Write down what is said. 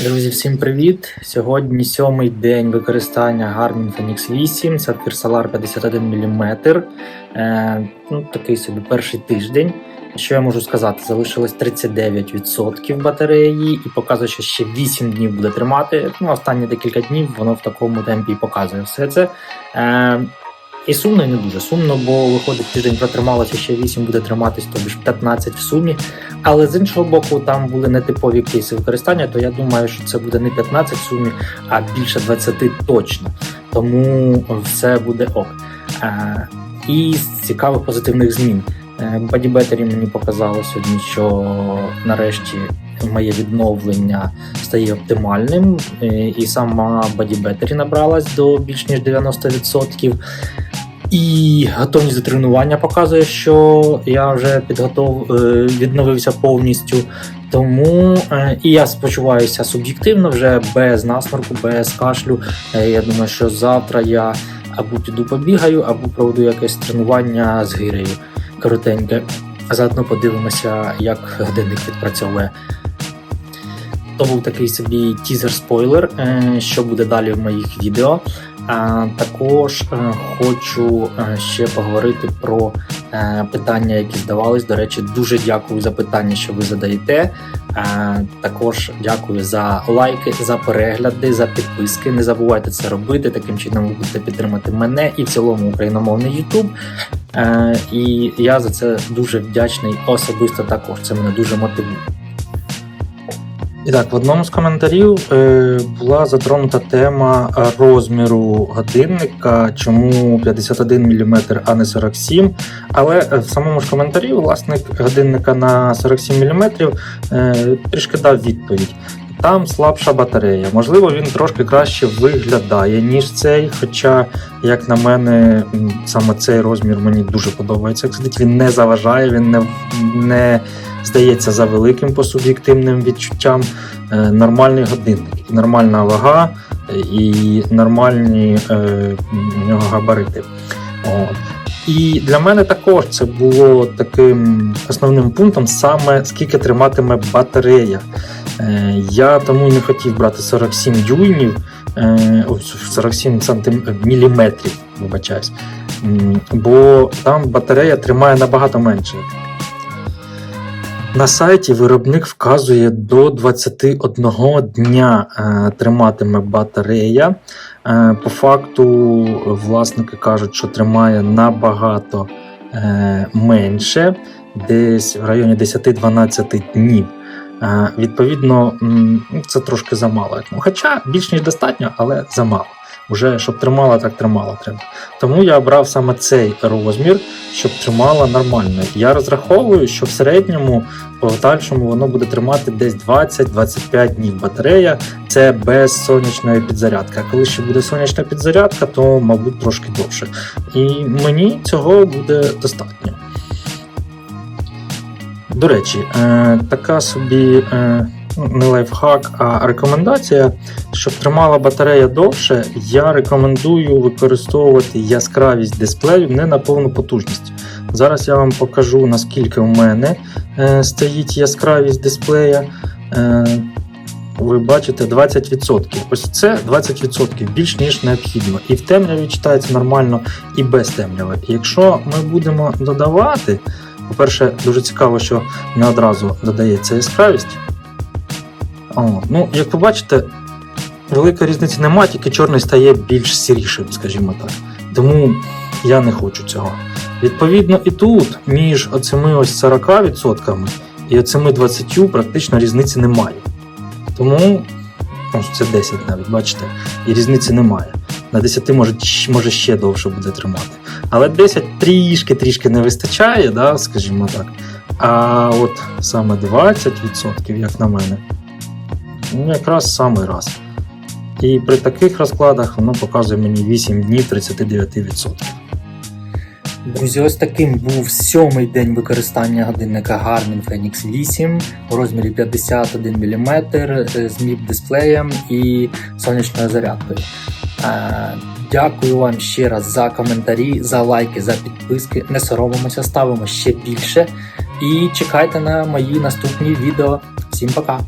Друзі, всім привіт! Сьогодні сьомий день використання Garmin Fenix 8, Sapphire Solar 51 мм. Е, ну, такий собі перший тиждень. Що я можу сказати? Залишилось 39% батареї і показує, що ще 8 днів буде тримати. Ну, останні декілька днів воно в такому темпі і показує все це. Е, і сумно, і не дуже сумно, бо виходить тиждень протрималося, ще 8 буде триматись, тобі ж 15 в сумі. Але з іншого боку, там були нетипові кейси використання, то я думаю, що це буде не 15 в сумі, а більше 20 точно. Тому все буде ок. Е, І з цікавих позитивних змін. Battery мені показало сьогодні, що нарешті моє відновлення стає оптимальним, е, і сама Battery набралась до більш ніж 90%. І готовність до тренування показує, що я вже підготов е, відновився повністю. Тому е, і я спочуваюся суб'єктивно, вже без насморку, без кашлю. Е, Я думаю, що завтра я або піду побігаю, або проведу якесь тренування з гирею коротеньке. Заодно подивимося, як годинник відпрацьовує. То був такий собі тізер-спойлер, що буде далі в моїх відео. Також е, хочу е, ще поговорити про е, питання, які здавались. До речі, дуже дякую за питання, що ви задаєте. Також дякую за лайки, за перегляди, за підписки. Не забувайте це робити. Таким чином ви будете підтримати мене і в цілому україномовний YouTube. І я за це дуже вдячний особисто також. Це мене дуже мотивує. І так, в одному з коментарів е, була затронута тема розміру годинника, чому 51 мм, а не 47 Але е, в самому ж коментарі власник годинника на 47 мм е, трішки дав відповідь. Там слабша батарея. Можливо, він трошки краще виглядає, ніж цей. Хоча, як на мене, саме цей розмір мені дуже подобається. Як сидить, він не заважає, він не, не здається за великим по суб'єктивним відчуттям. Е, Нормальний годинник, нормальна вага, е, і нормальні е, габарити. От. І для мене також це було таким основним пунктом, саме скільки триматиме батарея. Е, Я тому не хотів брати 47 дюймів, е, 47 сантим... міліметрів, вибачаюсь, бо там батарея тримає набагато менше. На сайті виробник вказує до 21 дня е, триматиме батарея. Е, по факту, власники кажуть, що тримає набагато е, менше, десь в районі 10-12 днів. Е, відповідно, це трошки замало. Хоча більш ніж достатньо, але замало. Уже щоб тримала, так тримала треба. Тому я обрав саме цей розмір, щоб тримала нормально. Я розраховую, що в середньому по подальшому воно буде тримати десь 20-25 днів батарея. Це без сонячної підзарядки. А коли ще буде сонячна підзарядка, то мабуть трошки довше. І мені цього буде достатньо. До речі, е, така собі е, ну, не лайфхак, а рекомендація, щоб тримала батарея довше, я рекомендую використовувати яскравість дисплею не на повну потужність. Зараз я вам покажу, наскільки у мене е, стоїть яскравість дисплея. Ви бачите 20%. Ось це 20% більш ніж необхідно. І в темряві читається нормально, і без темряви. Якщо ми будемо додавати, по-перше, дуже цікаво, що не одразу додається яскравість. О, ну, як ви бачите, великої різниці немає, тільки чорний стає більш сірішим, скажімо так. Тому я не хочу цього. Відповідно, і тут між оцими ось 40% і оцими 20% практично різниці немає. Тому ось це 10 навіть, бачите, і різниці немає. На 10 може, може ще довше буде тримати. Але 10 трішки-трішки не вистачає, да, скажімо так. А от саме 20%, як на мене, ну якраз самий раз. І при таких розкладах воно показує мені 8 днів 39%. Друзі, ось таким був сьомий день використання годинника Garmin Fenix 8 у розмірі 51 мм з міп дисплеєм і сонячною зарядкою. Дякую вам ще раз за коментарі, за лайки, за підписки. Не соромимося, ставимо ще більше. І чекайте на мої наступні відео. Всім пока!